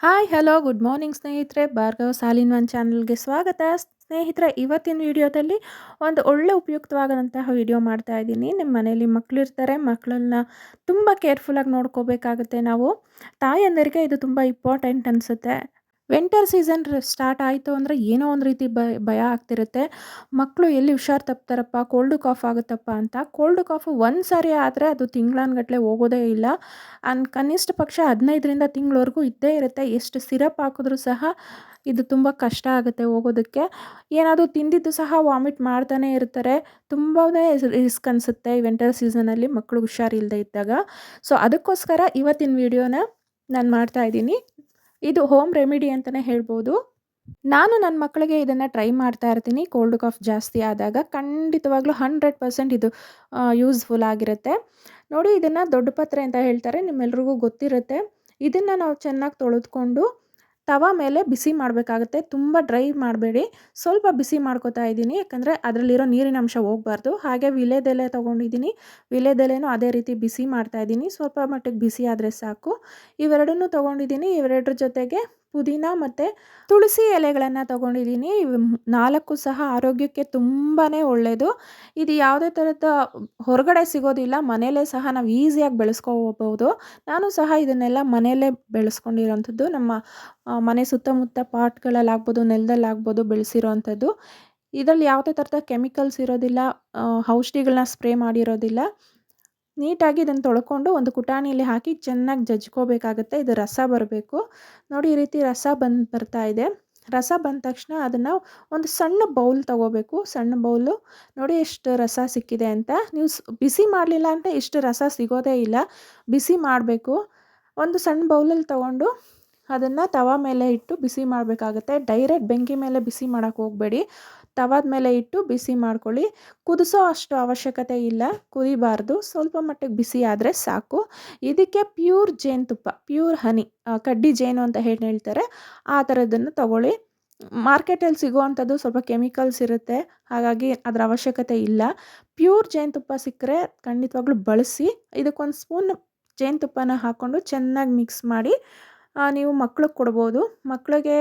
Hi, hello, good morning ಸ್ನೇಹಿತರೆ. Bhargava ಸಾಲಿನ್ one ಚಾನಲ್ಗೆ ಸ್ವಾಗತ. ಸ್ನೇಹಿತರೆ, ಇವತ್ತಿನ ವಿಡಿಯೋದಲ್ಲಿ ಒಂದು ಒಳ್ಳೆ ಉಪಯುಕ್ತವಾದಂತಹ ವಿಡಿಯೋ ಮಾಡ್ತಾ ಇದ್ದೀನಿ. ನಿಮ್ಮ ಮನೇಲಿ ಮಕ್ಕಳು ಇರ್ತಾರೆ. ಮಕ್ಕಳನ್ನ ತುಂಬ ಕೇರ್ಫುಲ್ಲಾಗಿ ನೋಡ್ಕೋಬೇಕಾಗುತ್ತೆ ನಾವು. ತಾಯಂದರಿಗೆ ಇದು ತುಂಬ ಇಂಪಾರ್ಟೆಂಟ್ ಅನಿಸುತ್ತೆ. ವಿಂಟರ್ ಸೀಸನ್ ಸ್ಟಾರ್ಟ್ ಆಯಿತು ಅಂದರೆ ಏನೋ ಒಂದು ರೀತಿ ಭಯ ಆಗ್ತಿರುತ್ತೆ. ಮಕ್ಕಳು ಎಲ್ಲಿ ಹುಷಾರು ತಪ್ತಾರಪ್ಪ? ಕೋಲ್ಡ್ ಕಾಫ್ ಆಗುತ್ತಪ್ಪ ಅಂತ. ಕೋಲ್ಡ್ ಕಾಫು ಒಂದು ಸಾರಿ ಆದರೆ ಅದು ತಿಂಗಳಾನ್ಗಟ್ಲೆ ಹೋಗೋದೇ ಇಲ್ಲ. ಅನ್ ಕನಿಷ್ಠ ಪಕ್ಷ ಹದಿನೈದರಿಂದ ತಿಂಗಳವರೆಗೂ ಇದ್ದೇ ಇರುತ್ತೆ. ಎಷ್ಟು ಸಿರಪ್ ಹಾಕಿದ್ರೂ ಸಹ ಇದು ತುಂಬ ಕಷ್ಟ ಆಗುತ್ತೆ ಹೋಗೋದಕ್ಕೆ. ಏನಾದರೂ ತಿಂದಿದ್ದು ಸಹ ವಾಮಿಟ್ ಮಾಡ್ತಾನೆ ಇರ್ತಾರೆ. ತುಂಬಾ ರಿಸ್ಕ್ ಅನಿಸುತ್ತೆ ಈ ವಿಂಟರ್ ಸೀಸನಲ್ಲಿ ಮಕ್ಕಳು ಹುಷಾರಿಲ್ಲದೆ ಇದ್ದಾಗ. ಸೊ ಅದಕ್ಕೋಸ್ಕರ ಇವತ್ತಿನ ವಿಡಿಯೋನ ನಾನು ಮಾಡ್ತಾ ಇದ್ದೀನಿ. ಇದು ಹೋಮ್ ರೆಮಿಡಿ ಅಂತಲೇ ಹೇಳ್ಬೋದು. ನಾನು ನನ್ನ ಮಕ್ಕಳಿಗೆ ಇದನ್ನು ಟ್ರೈ ಮಾಡ್ತಾ ಇರ್ತೀನಿ. ಕೋಲ್ಡ್ ಕಾಫ್ ಜಾಸ್ತಿ ಆದಾಗ ಖಂಡಿತವಾಗ್ಲೂ ಹಂಡ್ರೆಡ್ ಪರ್ಸೆಂಟ್ ಇದು ಯೂಸ್ಫುಲ್ ಆಗಿರುತ್ತೆ. ನೋಡಿ ಇದನ್ನು ದೊಡ್ಡ ಪತ್ರೆ ಅಂತ ಹೇಳ್ತಾರೆ. ನಿಮ್ಮೆಲ್ರಿಗೂ ಗೊತ್ತಿರುತ್ತೆ. ಇದನ್ನು ನಾವು ಚೆನ್ನಾಗಿ ತೊಳೆದುಕೊಂಡು ತವ ಮೇಲೆ ಬಿಸಿ ಮಾಡಬೇಕಾಗುತ್ತೆ. ತುಂಬ ಡ್ರೈ ಮಾಡಬೇಡಿ. ಸ್ವಲ್ಪ ಬಿಸಿ ಮಾಡ್ಕೋತಾ ಇದ್ದೀನಿ. ಯಾಕಂದರೆ ಅದರಲ್ಲಿರೋ ನೀರಿನ ಅಂಶ ಹೋಗಬಾರ್ದು. ಹಾಗೆ ವಿಲೆದೆಲೆ ತೊಗೊಂಡಿದ್ದೀನಿ. ವಿಲೆದೆಲೆನೂ ಅದೇ ರೀತಿ ಬಿಸಿ ಮಾಡ್ತಾ ಇದ್ದೀನಿ. ಸ್ವಲ್ಪ ಮಟ್ಟಿಗೆ ಬಿಸಿ ಆದರೆ ಸಾಕು. ಇವೆರಡನ್ನೂ ತೊಗೊಂಡಿದ್ದೀನಿ. ಇವೆರಡರ ಜೊತೆಗೆ ಪುದೀನ ಮತ್ತು ತುಳಸಿ ಎಲೆಗಳನ್ನು ತೊಗೊಂಡಿದ್ದೀನಿ. ನಾಲ್ಕು ಸಹ ಆರೋಗ್ಯಕ್ಕೆ ತುಂಬಾ ಒಳ್ಳೆಯದು ಇದು ಯಾವುದೇ ಥರದ ಹೊರಗಡೆ ಸಿಗೋದಿಲ್ಲ, ಮನೆಯಲ್ಲೇ ಸಹ ನಾವು ಈಸಿಯಾಗಿ ಬೆಳೆಸ್ಕೋಬೋದು. ನಾನು ಸಹ ಇದನ್ನೆಲ್ಲ ಮನೆಯಲ್ಲೇ ಬೆಳೆಸ್ಕೊಂಡಿರೋಂಥದ್ದು. ನಮ್ಮ ಮನೆ ಸುತ್ತಮುತ್ತ ಪಾಟ್ಗಳಲ್ಲಾಗ್ಬೋದು, ನೆಲದಲ್ಲಾಗ್ಬೋದು ಬೆಳೆಸಿರೋ ಅಂಥದ್ದು ಇದರಲ್ಲಿ ಯಾವುದೇ ಥರದ ಕೆಮಿಕಲ್ಸ್ ಇರೋದಿಲ್ಲ ಔಷಧಿಗಳನ್ನ ಸ್ಪ್ರೇ ಮಾಡಿರೋದಿಲ್ಲ. ನೀಟಾಗಿ ಇದನ್ನು ತೊಳ್ಕೊಂಡು ಒಂದು ಕುಟಾಣಿಯಲ್ಲಿ ಹಾಕಿ ಚೆನ್ನಾಗಿ ಜಜ್ಕೋಬೇಕಾಗುತ್ತೆ. ಇದು ರಸ ಬರಬೇಕು. ನೋಡಿ ಈ ರೀತಿ ರಸ ಬಂದು ಬರ್ತಾ ಇದೆ. ರಸ ಬಂದ ತಕ್ಷಣ ಅದನ್ನು ಒಂದು ಸಣ್ಣ ಬೌಲ್ ತೊಗೋಬೇಕು. ಸಣ್ಣ ಬೌಲು. ನೋಡಿ ಎಷ್ಟು ರಸ ಸಿಕ್ಕಿದೆ ಅಂತ. ನೀವು ಬಿಸಿ ಮಾಡಲಿಲ್ಲ ಅಂದರೆ ಇಷ್ಟು ರಸ ಸಿಗೋದೇ ಇಲ್ಲ. ಬಿಸಿ ಮಾಡಬೇಕು. ಒಂದು ಸಣ್ಣ ಬೌಲಲ್ಲಿ ತೊಗೊಂಡು ಅದನ್ನು ತವ ಮೇಲೆ ಇಟ್ಟು ಬಿಸಿ ಮಾಡಬೇಕಾಗತ್ತೆ. ಡೈರೆಕ್ಟ್ ಬೆಂಕಿ ಮೇಲೆ ಬಿಸಿ ಮಾಡೋಕ್ಕೆ ಹೋಗಬೇಡಿ. ತವಾದ ಮೇಲೆ ಇಟ್ಟು ಬಿಸಿ ಮಾಡ್ಕೊಳ್ಳಿ. ಕುದಿಸೋ ಅಷ್ಟು ಅವಶ್ಯಕತೆ ಇಲ್ಲ. ಕುದಿಬಾರ್ದು. ಸ್ವಲ್ಪ ಮಟ್ಟಿಗೆ ಬಿಸಿ ಆದರೆ ಸಾಕು. ಇದಕ್ಕೆ ಪ್ಯೂರ್ ಜೇನುತುಪ್ಪ, ಪ್ಯೂರ್ ಹನಿ ಕಡ್ಡಿ ಜೇನು ಅಂತ ಹೇಳಿ ಹೇಳ್ತಾರೆ. ಆ ಥರದ್ದನ್ನು ತಗೊಳ್ಳಿ. ಮಾರ್ಕೆಟಲ್ಲಿ ಸಿಗುವಂಥದ್ದು ಸ್ವಲ್ಪ ಕೆಮಿಕಲ್ಸ್ ಇರುತ್ತೆ. ಹಾಗಾಗಿ ಅದರ ಅವಶ್ಯಕತೆ ಇಲ್ಲ. ಪ್ಯೂರ್ ಜೇನುತುಪ್ಪ ಸಿಕ್ಕರೆ ಖಂಡಿತವಾಗ್ಲೂ ಬಳಸಿ. ಇದಕ್ಕೊಂದು ಸ್ಪೂನ್ ಜೇನುತುಪ್ಪನ ಹಾಕ್ಕೊಂಡು ಚೆನ್ನಾಗಿ ಮಿಕ್ಸ್ ಮಾಡಿ ನೀವು ಮಕ್ಳಿಗೆ ಕೊಡ್ಬೋದು. ಮಕ್ಕಳಿಗೆ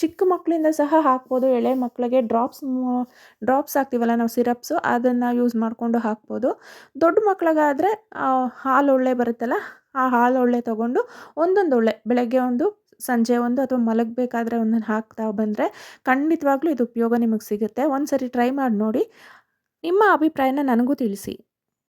ಚಿಕ್ಕ ಮಕ್ಕಳಿಂದ ಸಹ ಹಾಕ್ಬೋದು. ಎಳೆ ಮಕ್ಕಳಿಗೆ ಡ್ರಾಪ್ಸ್ ಡ್ರಾಪ್ಸ್ ಹಾಕ್ತೀವಲ್ಲ ನಾವು ಸಿರಪ್ಸು ಅದನ್ನು ಯೂಸ್ ಮಾಡಿಕೊಂಡು ಹಾಕ್ಬೋದು. ದೊಡ್ಡ ಮಕ್ಕಳಿಗಾದರೆ ಹಾಲು ಒಳ್ಳೆ ಬರುತ್ತಲ್ಲ, ಆ ಹಾಲು ಒಳ್ಳೆ ತೊಗೊಂಡು ಒಂದೊಂದು ಒಳ್ಳೆ, ಬೆಳಗ್ಗೆ ಒಂದು, ಸಂಜೆ ಒಂದು ಅಥವಾ ಮಲಗಬೇಕಾದ್ರೆ ಒಂದನ್ನು ಹಾಕ್ತಾ ಬಂದರೆ ಖಂಡಿತವಾಗ್ಲೂ ಇದು ಉಪಯೋಗ ನಿಮಗೆ ಸಿಗುತ್ತೆ. ಒಂದು ಸರಿ ಟ್ರೈ ಮಾಡಿ ನೋಡಿ. ನಿಮ್ಮ ಅಭಿಪ್ರಾಯನ ನನಗೂ ತಿಳಿಸಿ.